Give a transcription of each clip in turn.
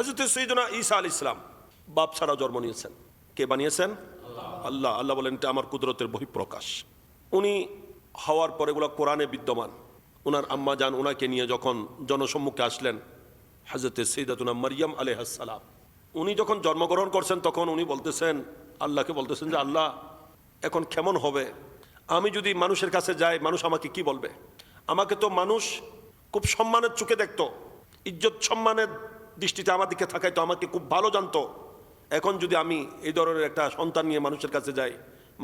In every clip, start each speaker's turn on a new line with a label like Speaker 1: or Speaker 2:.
Speaker 1: হাজরত সৈদনা ঈসা আল ইসলাম বাপ ছাড়া জন্ম নিয়েছেন। কে বানিয়েছেন? আল্লাহ। আল্লাহ। বলেন এটা আমার কুদরতের বহিঃপ্রকাশ। উনি হওয়ার পরে এগুলো কোরআনে বিদ্যমান। ওনার আম্মা যান ওনাকে নিয়ে যখন জনসম্মুখে আসলেন হাজরতে সৈদাতুনা মারিয়াম আলহাসালাম উনি যখন জন্মগ্রহণ করছেন তখন উনি বলতেছেন আল্লাহকে বলতেছেন যে আল্লাহ এখন কেমন হবে? আমি যদি মানুষের কাছে যাই মানুষ আমাকে কি বলবে? আমাকে তো মানুষ খুব সম্মানের চোখে দেখতো। ইজ্জত সম্মানের দৃষ্টিতে আমার দিকে থাকায় তো আমাকে খুব ভালো জানতো। এখন যদি আমি এই ধরনের একটা সন্তান নিয়ে মানুষের কাছে যাই,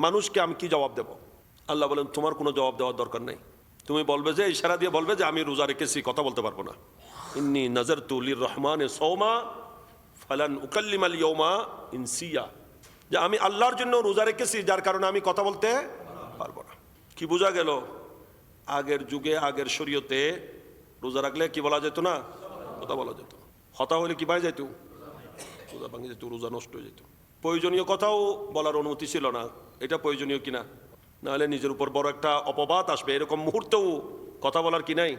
Speaker 1: মানুষকে আমি কি জবাব দেব? আল্লাহ বলেন, তোমার কোনো জবাব দেওয়ার দরকার নেই। তুমি বলবে যে, ইশারা দিয়ে বলবে যে, আমি রোজা রেখেছি, কথা বলতে পারব না। ইন্নি নজর তুলির রহমান সৌমা ফালান উকাল্লিম আল ইয়ৌমা ইনসিয়া। যে, আমি আল্লাহর জন্য রোজা রেখেছি, যার কারণে আমি কথা বলতে পারব না। কি বোঝা গেল? আগের যুগে, আগের শরীয়তে রোজা রাখলে কি বলা যেত না? কথা বলা যেত। হতা হলে কি পাই যেত রোজা ভাঙে যেত, রোজা নষ্ট হয়ে যেত। প্রয়োজনীয় কথাও বলার অনুমতি ছিল না। এটা প্রয়োজনীয় কিনা? নাহলে নিজের উপর বড় একটা অপবাদ আসবে। এরকম মুহূর্তেও কথা বলার কি নাই?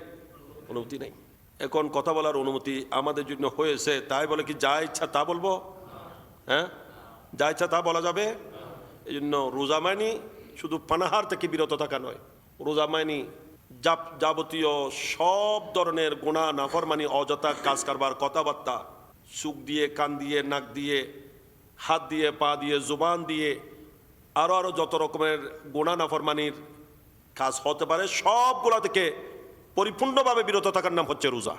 Speaker 1: অনুমতি নেই। এখন কথা বলার অনুমতি আমাদের জন্য হয়েছে। তাই বলে কি যা ইচ্ছা তা বলব? হ্যাঁ? যা ইচ্ছা তা বলা যাবে? এই জন্য রোজা মাইনি শুধু পানাহার থেকে বিরত থাকা নয়। রোজা যাব- যাবতীয় সব ধরনের গোনা নাফরমানি, অযথা কাজ কারবার কথাবার্তা সুখ দিয়ে, কান দিয়ে, নাক দিয়ে, হাত দিয়ে, পা দিয়ে, জুবান দিয়ে আরও আরও যত রকমের গোনা নাফরমানির কাজ হতে পারে, সবগুলা থেকে পরিপূর্ণভাবে বিরত থাকার নাম হচ্ছে রোজা।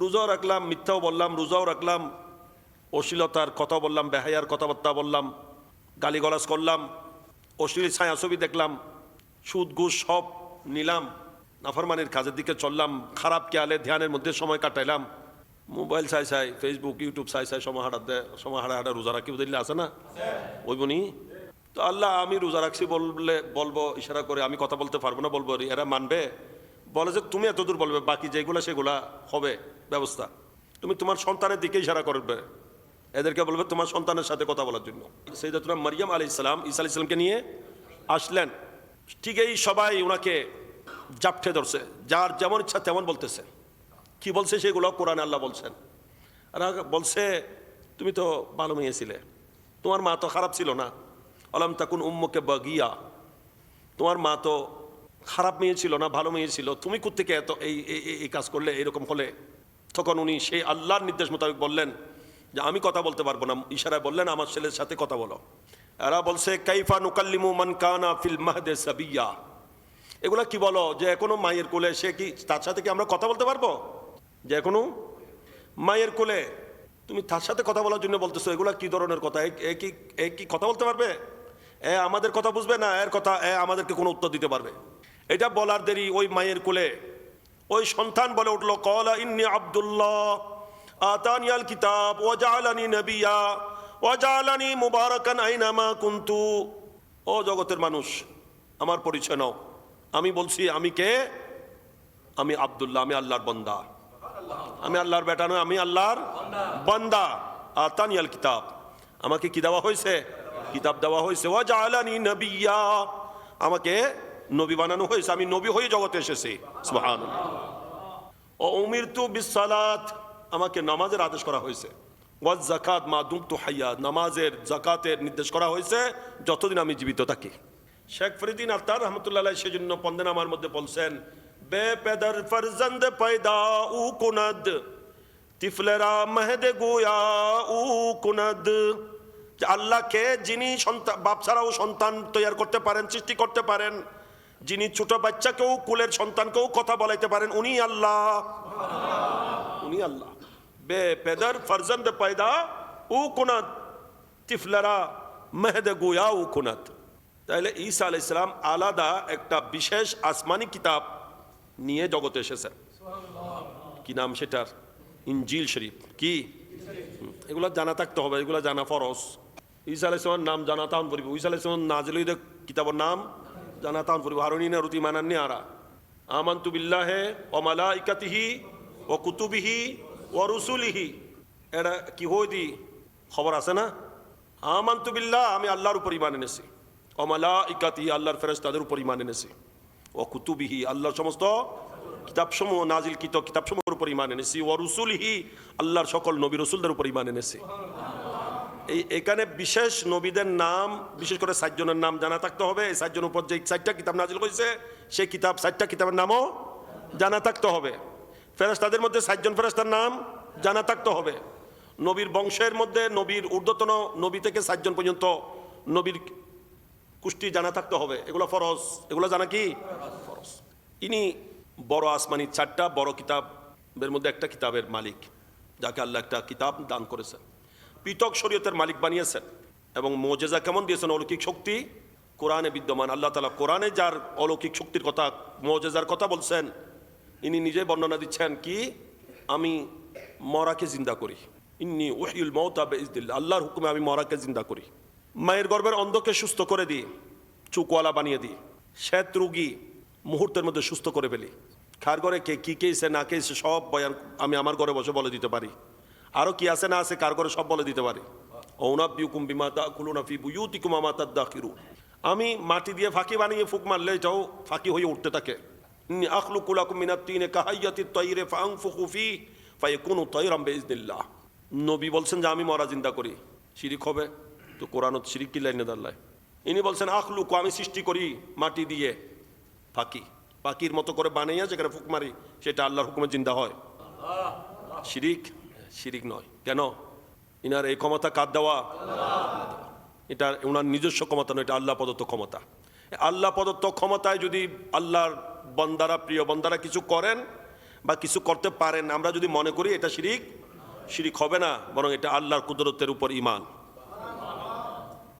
Speaker 1: রোজাও রাখলাম, মিথ্যাও বললাম, রোজাও রাখলাম, অশ্লীলতার কথা বললাম, বেহায়ার কথাবার্তা বললাম, গালিগলাজ করলাম, অশ্লীল ছায়াছবি দেখলাম সুদ, ঘুষ সব নিলাম। নাফরমানির কাজের দিকে চললাম, খারাপ কেয়ালে ধ্যানের মধ্যে সময় কাটাইলাম। মোবাইল চাই চাই ফেসবুক ইউটিউব চাই চাই, সময় হাঁটাতে সময় হাঁটা হাঁটা রোজা রাখি দিল্লি আছে না? ওই বনি তো আল্লাহ, আমি রোজা রাখছি বললে বলব, ইশারা করে, আমি কথা বলতে পারব না বলব এরা মানবে? বলে যে তুমি এতদূর বলবে, বাকি যেগুলো সেগুলা হবে, ব্যবস্থা। তুমি তোমার সন্তানের দিকে ইশারা করবে। এদেরকে বলবে তোমার সন্তানের সাথে কথা বলার জন্য। সৈয়দাতুনা মারিয়াম আলি ইসলাম ঈসা আলি ইসলামকে নিয়ে আসলেন। ঠিক এই সবাই ওনাকে জাপটে ধরছে। যার যেমন ইচ্ছা তেমন বলতেছে। কি বলছে সেগুলো কোরআনে আল্লাহ বলছেন। আর বলছে, তুমি তো ভালো মেয়ে ছিলে তোমার মা তো খারাপ ছিল না। আলাম তাকুন উম্মকে বাগিয়া। তোমার মা তো খারাপ মেয়ে ছিল না, ভালো মেয়ে ছিল। তুমি কোত্থেকে এত এই- এই কাজ করলে, এরকম হলে? তখন উনি সেই আল্লাহর নির্দেশ মোতাবেক বললেন যে, আমি কথা বলতে পারব না। ইশারায় বললেন, আমার ছেলের সাথে কথা বলো। এরা বলছে, কাইফা নুকাল্লিমু মান কানা ফিল মাহদে সাবিয়া। এগুলা কি বলো? যে এখনও মায়ের কোলে সে কি, তার সাথে কি আমরা কথা বলতে পারব? যে এখনও মায়ের কোলে। তুমি তার সাথে কথা বলার জন্য বলতেছো, এগুলা কি ধরনের কথা? এ- কি, এ কি কথা বলতে পারবে? এ আমাদের কথা বুঝবে না, এর কথা, এ আমাদেরকে কোনো উত্তর দিতে পারবে। এটা বলার দেরি ওই মায়ের কোলে। ওই সন্তান বলে উঠল, কলা ইন্নি আব্দুল্লাহ আতানি আল কিতাব ওয়াজালানি নবিয়া। ওয়াজালানি মুবারাকান আইনামা কুন্তু। ও জগতের মানুষ, আমার পরিচয় নাও। আমি বলছি, আমি কে? আমি আবদুল্লাহ, আমি আল্লাহর বন্দা। আমি আল্লাহর বেটা নয়, আমি আল্লাহর বান্দা। আতানি আল কিতাব। আমাকে কি দেওয়া হয়েছে? কিতাব দেওয়া হয়েছে। ওয়া জালানি নবিয়া। আমাকে নবী বানানো হয়েছে। আমি নবী হয়ে জগতে এসেছি। সুবহানাল্লাহ। ও উমিরতু বিসালাত আমাকে নামাজের আদেশ করা হয়েছে। ওয়াজ জাকাত মা দুমতু হাইয়া, নামাজের জাকাতের নির্দেশ করা হয়েছে। যতদিন আমি জীবিত থাকি। শেখ ফরিদিন আত্মার রহমতুল্লাহ সেজন্য পন্দেনামার মধ্যে বলছেন, বে পেদার ফরজন্দ পয়দা উ কুনদ, তিফলেরা মেহেদে গুয়া উ কুনদ। আল্লাহকে যিনি সন্তান, বাপ ছাড়াও সন্তান তৈরি করতে পারেন, সৃষ্টি করতে পারেন, যিনি ছোট বাচ্চাকেও কুলের সন্তানকেও কথা বলাইতে পারেন, উনি আল্লাহ। উনি আল্লাহ। বে পেদার ফরজন্দ পয়দা উ কুনাত তিফলারা মেহেদে গুয়া উ কুনাত তাহলে ঈসা আলাইহিস সালাম আলাদা একটা বিশেষ আসমানি কিতাব নিয়ে জগতে এসেছেন কি নাম সেটার ইনজিল শরীফ কি এগুলা জানা থাকতে হবে এগুলা জানা ফরজ ঈসা আলাইসলামের নাম জানা তাহন পড়িব ঈসা আলাইসলাম নাজিল হইলে কিতাবের নাম জানা তাহন পড়িব হারুনি না রুতি মানান্নি আরা আমান্তু বিল্লাহে ও মালাইকাতিহি ও কুতুবিহি ও রুসুলিহি। এটা কি হই দি খবর আছে না? আমান্তু বিল্লাহ, আমি আল্লাহর উপর ইমান এনেছি। ও মালাইকাতিহি আল্লাহর ফেরেস তাদের উপর ইমান এনেছি। ও কুতুবিহি, আল্লাহর সমস্ত কিতাবসমূহ নাজিল কিত কিতাবসমূহের উপর ইমান এনেছি। ও রসুলহি, আল্লাহর সকল নবী রসুলদের উপর ইমান এনেছি। এই, এখানে বিশেষ নবীদের নাম, বিশেষ করে সাতজনের নাম জানা থাকতে হবে। এই সাতজনের উপর যে চারটা কিতাব নাজিল হয়েছে সেই কিতাব চারটা কিতাবের নামও জানা থাকতে হবে। ফেরেস্তাদের মধ্যে সাতজন ফেরেস্তার নাম জানা থাকতে হবে। নবীর বংশের মধ্যে নবীর ঊর্ধ্বতন নবী থেকে সাতজন পর্যন্ত নবীর কুষ্টি জানা থাকতে হবে। এগুলো ফরজ। এগুলো জানা কি? ফরজ। ইনি বড় আসমানি চারটা, বড় কিতাবের মধ্যে একটা কিতাবের মালিক, যাকে আল্লাহ একটা কিতাব দান করেছেন। পৃথক শরীয়তের মালিক বানিয়েছেন এবং মোজেজা কেমন দিয়েছেন? অলৌকিক শক্তি কোরআনে বিদ্যমান। আল্লাহ তালা কোরআনে যার অলৌকিক শক্তির কথা, মোজেজার কথা বলছেন ইনি নিজে বর্ণনা দিচ্ছেন কি, আমি মরাকে জিন্দা করি। ইন্নি ওহিউল মৌতা বেইজদিল্লা আল্লাহর হুকুমে আমি মরাকে জিন্দা করি। মায়ের গর্ভের অন্ধকে সুস্থ করে দিই, চুকওয়ালা বানিয়ে দিই। শ্বেত রুগী মুহূর্তের মধ্যে সুস্থ করে ফেলি। খার ঘরে কে কী কেছে না কেছে সব বয়ান আমি আমার ঘরে বসে বলে দিতে পারি। আরও কি আছে না আছে কার ঘরে সব বলে দিতে পারি। বুয়ুতিকুম আমা মাটি দিয়ে ফাঁকি বানিয়ে ফুক মারলে এটাও ফাঁকি হয়ে উঠতে থাকে। ইন্নী আখলুকু লাকুম মিনাত তিনে কাহাইয়াতি তৈরে ফাংফুকু ফি ফায়াকুনু তৈরাম বেইজনিল্লাহ নবী বলছেন যে আমি মরা জিন্দা করি শিরিক হবে তো কোরআনত শিরিক কি লাইনে দাঁড়ায় ইনি বলছেন আখলুকু আমি সৃষ্টি করি মাটি দিয়ে ফাঁকি পাখির মতো করে বানাইয়া যেখানে ফুক মারি সেটা আল্লাহর হুকুমে জিন্দা হয় শিরিক শিরিক নয় কেন ইনার এই ক্ষমতা কার দেওয়া এটা ওনার নিজস্ব ক্ষমতা নয় এটা আল্লাহ প্রদত্ত ক্ষমতা আল্লাহ প্রদত্ত ক্ষমতায় যদি আল্লাহর বন্দারা, প্রিয় বন্দারা কিছু করেন বা কিছু করতে পারেন, আমরা যদি মনে করি এটা শিরিক শিরিক হবে না, বরং এটা আল্লাহর কুদরতের উপর ইমান